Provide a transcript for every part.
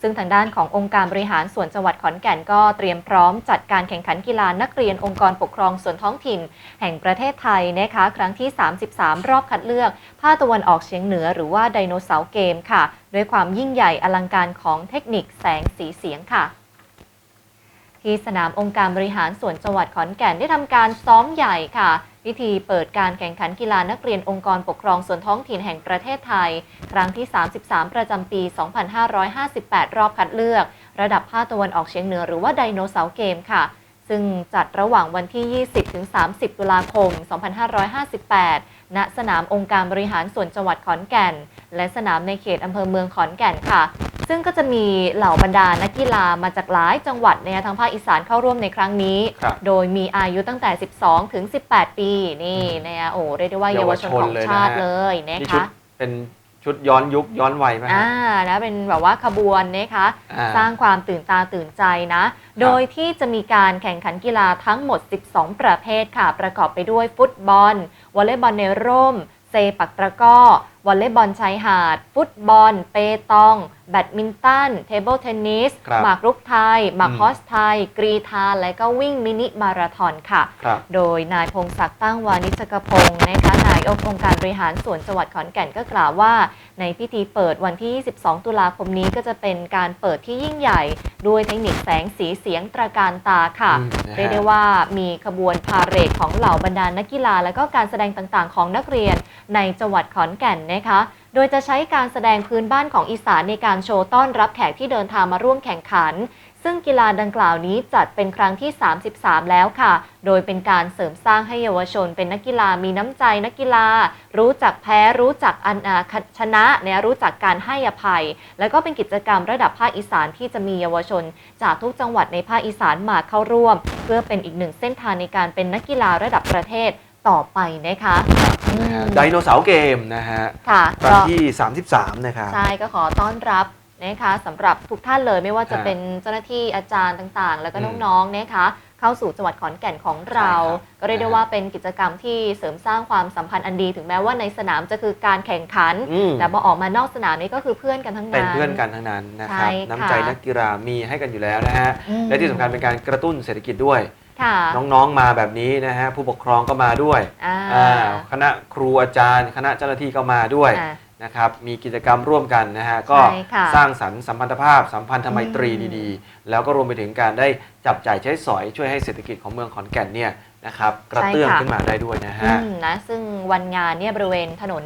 ซึ่งทางด้านขององค์การบริหารส่วนจังหวัดขอนแก่นก็เตรียมพร้อมจัดการแข่งขันกีฬานักเรียนองค์กรปกครองส่วนท้องถิ่น แห่งประเทศไทยนะคะครั้งที่ 33 รอบคัดเลือกภาคตะวันออกเฉียงเหนือหรือว่าไดโนเสาร์เกมค่ะ ด้วยความยิ่งใหญ่อลังการของเทคนิคแสงสีเสียงค่ะที่สนามองค์การบริหารส่วนจังหวัดขอนแก่นได้ทำการซ้อมใหญ่ค่ะ พิธีเปิดการแข่งขันกีฬานักเรียนองค์กรปกครองส่วนท้องถิ่นแห่งประเทศไทย ครั้งที่ 33 ประจำปี 2558 รอบคัดเลือก ระดับภาคตะวันออกเฉียงเหนือหรือว่าไดโนเสาร์เกมค่ะ ซึ่งจัดระหว่างวันที่ 20-30 ตุลาคม 2558 ณ สนามองค์การบริหารส่วนจังหวัดขอนแก่น และสนามในเขตอำเภอเมืองขอนแก่นค่ะ ซึ่งก็จะมีเหล่าบรรดานักกีฬามาจากหลายจังหวัดในทางภาคอีสานเข้าร่วมในครั้งนี้ ครับโดยมีอายุตั้งแต่ 12 ถึง 18 ปีนี่นะคะโอ้เรียกได้ว่าเยาวชนของชาติเลยนะนี่ชุดคะเป็นชุดย้อนยุคย้อนวัยไหมฮะอ่านะเป็นแบบว่าขบวนนะคะ อ่า สร้างความตื่นตาตื่นใจนะ โดยที่จะมีการแข่งขันกีฬาทั้งหมด 12 ประเภทค่ะ ประกอบไปด้วยฟุตบอล วอลเลย์บอลในร่ม เซปักตะกร้อ วอลเลย์บอลชายหาด ฟุตบอล เปตอง แบดมินตัน เทเบิลเทนนิส ครับหมากรุกไทย หมากอืม ฮอสไทย กรีธาและก็วิ่งมินิมาราธอนค่ะ ครับ โดยนายพงศักดิ์ตั้งวานิชกพงศ์นะคะนายกองค์การบริหารส่วนจังหวัดขอนแก่นก็กล่าวว่า ในพิธีเปิดวันที่ 22 ตุลาคมนี้ก็จะเป็นการเปิดที่ยิ่งใหญ่ ด้วยเทคนิคแสงสีเสียงตระการตาค่ะ อืมนะฮะ เรียกได้ว่ามีขบวนพาเหรดของเหล่าบรรดานักกีฬา และก็การแสดงต่างๆ ของนักเรียนในจังหวัดขอนแก่นนะคะ โดยจะใช้การแสดงพื้นบ้านของอีสานในการโชว์ต้อนรับแขกที่เดินทางมาร่วมแข่งขัน ซึ่งกีฬาดังกล่าวนี้จัดเป็นครั้งที่ 33 แล้วค่ะ โดยเป็นการเสริมสร้างให้เยาวชน เป็นนักกีฬามีน้ำใจนักกีฬา รู้จักแพ้รู้จักอันาชนะเนี่ยรู้จักการให้อภัย แล้วก็เป็นกิจกรรมระดับภาคอีสานที่จะมีเยาวชน จากทุกจังหวัดในภาคอีสานมาเข้าร่วม เพื่อเป็นอีกหนึ่งเส้นทางในการเป็นนักกีฬาระดับประเทศต่อไปนะคะ นะฮะอืมไดโนเสาร์เกมนะฮะค่ะครั้ก็งที่ 33 นะครับใช่ก็ขอต้อนรับนะคะสำหรับทุกท่านเลยไม่ว่าจะฮะเป็นเจ้าหน้าที่อาจารย์ต่างๆ แล้วก็อืมน้องๆนะคะเข้าสู่จังหวัดขอนแก่นของเราใช่ครับก็เรียกได้นะฮะว่าเป็นกิจกรรมที่เสริมสร้างความสัมพันธ์อันดี ถึงแม้ว่าในสนามจะคือการแข่งขัน อืม แต่พอออกมานอกสนามนี่ก็คือเพื่อนกันทั้งนั้นเป็นเพื่อนกันทั้งนั้นนะครับใช่ค่ะ น้ำใจนักกีฬามีให้กันอยู่แล้วนะฮะ อืม และที่สำคัญเป็นการกระตุ้นเศรษฐกิจด้วย ค่ะ น้องๆมาแบบนี้นะฮะผู้ปกครองก็มาด้วยอ่า อ่าคณะครูอาจารย์ คณะเจ้าหน้าที่ก็มาด้วย อ่า นะครับมีกิจกรรมร่วมกันนะฮะก็ใช่ค่ะสร้างสรรค์สัมพันธภาพ สัมพันธไมตรีอืม ดีๆ แล้วก็รวมไปถึงการได้จับจ่ายใช้สอยช่วยให้เศรษฐกิจของเมืองขอนแก่นเนี่ยนะครับกระเตื้องขึ้นมาได้ด้วยนะอืฮะ มนะซึ่งวันงานเนี่ยบริเวณถนน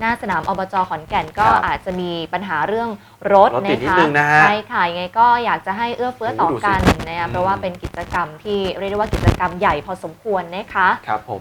หน้าสนามอบจขอนแก่นก็ครับอาจจะมีปัญหาเรื่องรถรถติดนะนิดคะนึงนะฮะใช่ค่ะยังไงก็อยากจะให้เอื้อเฟื้อต่อโอ้โหดูสิกันนะคะเพราะว่าเป็นกิจกรรมที่เรียกได้ว่ากิจกรรมใหญ่พอสมควรนะคะ ครับผม